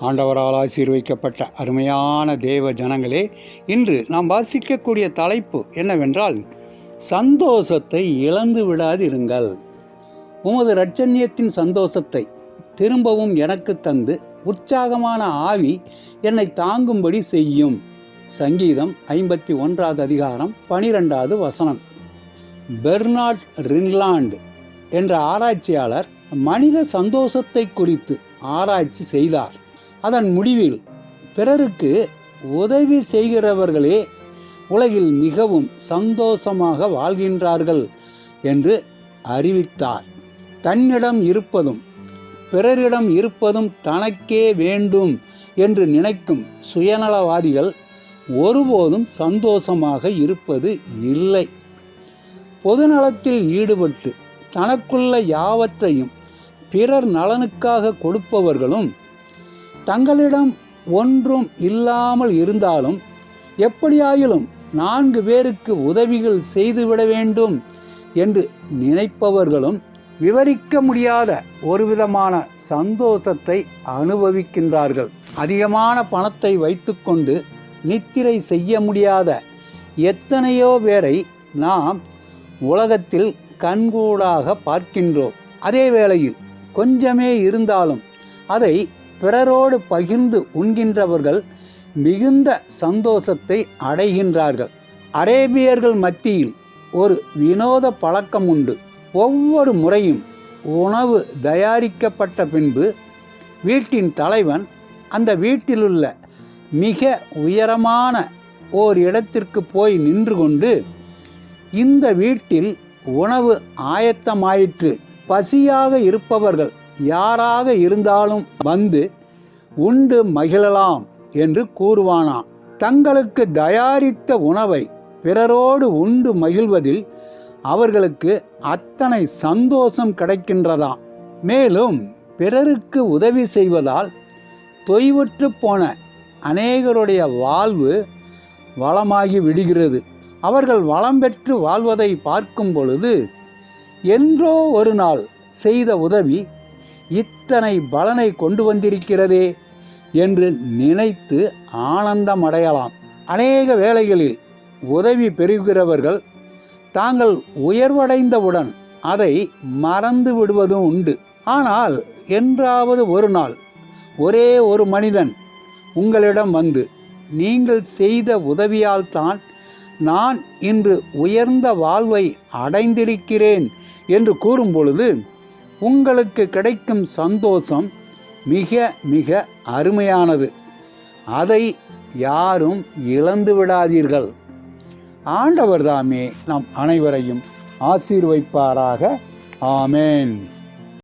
ஆண்டவரால் ஆசீர்வைக்கப்பட்ட அருமையான தேவ ஜனங்களே இன்று நாம் வாசிக்கக்கூடிய தலைப்பு என்னவென்றால் சந்தோஷத்தை இழந்து விடாதிருங்கள். உமது இரட்சண்யத்தின் சந்தோஷத்தை திரும்பவும் எனக்கு தந்து உற்சாகமான ஆவி என்னை தாங்கும்படி செய்யும். சங்கீதம் ஐம்பத்தி ஒன்றாவது அதிகாரம் பனிரெண்டாவது வசனம். பெர்னார்ட் ரின்லாண்டு என்ற ஆராய்ச்சியாளர் மனித சந்தோஷத்தை குறித்து ஆராய்ச்சி செய்தார். அதன் முடிவில் பிறருக்கு உதவி செய்கிறவர்களே உலகில் மிகவும் சந்தோஷமாக வாழ்கின்றார்கள் என்று அறிவித்தார். தன்னிடம் இருப்பதும் பிறரிடம் இருப்பதும் தனக்கே வேண்டும் என்று நினைக்கும் சுயநலவாதிகள் ஒருபோதும் சந்தோஷமாக இருப்பது இல்லை. பொதுநலத்தில் ஈடுபட்டு தனக்குள்ள யாவற்றையும் பிறர் நலனுக்காக கொடுப்பவர்களும் தங்களிடம் ஒன்றும் இல்லாமல் இருந்தாலும் எப்படியாயிலும் நான்கு பேருக்கு உதவிகள் செய்துவிட வேண்டும் என்று நினைப்பவர்களும் விவரிக்க முடியாத ஒரு விதமான சந்தோஷத்தை அனுபவிக்கின்றார்கள். அதிகமான பணத்தை வைத்துக்கொண்டு நித்திரை செய்ய முடியாத எத்தனையோ பேரை நாம் உலகத்தில் கண்கூடாக பார்க்கின்றோம். அதே வேளையில் கொஞ்சமே இருந்தாலும் அதை பிறரோடு பகிர்ந்து உண்கின்றவர்கள் மிகுந்த சந்தோஷத்தை அடைகின்றார்கள். அரேபியர்கள் மத்தியில் ஒரு வினோத பழக்கம் உண்டு. ஒவ்வொரு முறையும் உணவு தயாரிக்கப்பட்ட பின்பு வீட்டின் தலைவன் அந்த வீட்டிலுள்ள மிக உயரமான ஓர் இடத்திற்கு போய் நின்று கொண்டு இந்த வீட்டில் உணவு ஆயத்தமாயிற்று பசியாக இருப்பவர்கள் யாராக இருந்தாலும் வந்து உண்டு மகிழலாம் என்று கூறுவானாம். தங்களுக்கு தயாரித்த உணவை பிறரோடு உண்டு மகிழ்வதில் அவர்களுக்கு அத்தனை சந்தோஷம் கிடைக்கின்றதாம். மேலும் பிறருக்கு உதவி செய்வதால் தொய்வுற்று போன அநேகருடைய வாழ்வு வளமாகி விடுகிறது. அவர்கள் வளம் பெற்று வாழ்வதை பார்க்கும் பொழுது என்றோ ஒரு நாள் செய்த உதவி இத்தனை பலனை கொண்டு வந்திருக்கிறதே என்று நினைத்து ஆனந்தம் அடையலாம். அநேக வேளைகளில் உதவி பெறுகிறவர்கள் தாங்கள் உயர்வடைந்தவுடன் அதை மறந்து விடுவதும் உண்டு. ஆனால் என்றாவது ஒரு நாள் ஒரே ஒரு மனிதன் உங்களிடம் வந்து நீங்கள் செய்த உதவியால் தான் நான் இன்று உயர்ந்த வாழ்வை அடைந்திருக்கிறேன் என்று கூறும்பொழுது உங்களுக்கு கிடைக்கும் சந்தோஷம் மிக மிக அருமையானது. அதை யாரும் இழந்து விடாதீர்கள். ஆண்டவர் தாமே நம் அனைவரையும் ஆசீர்வைப்பாராக. ஆமேன்.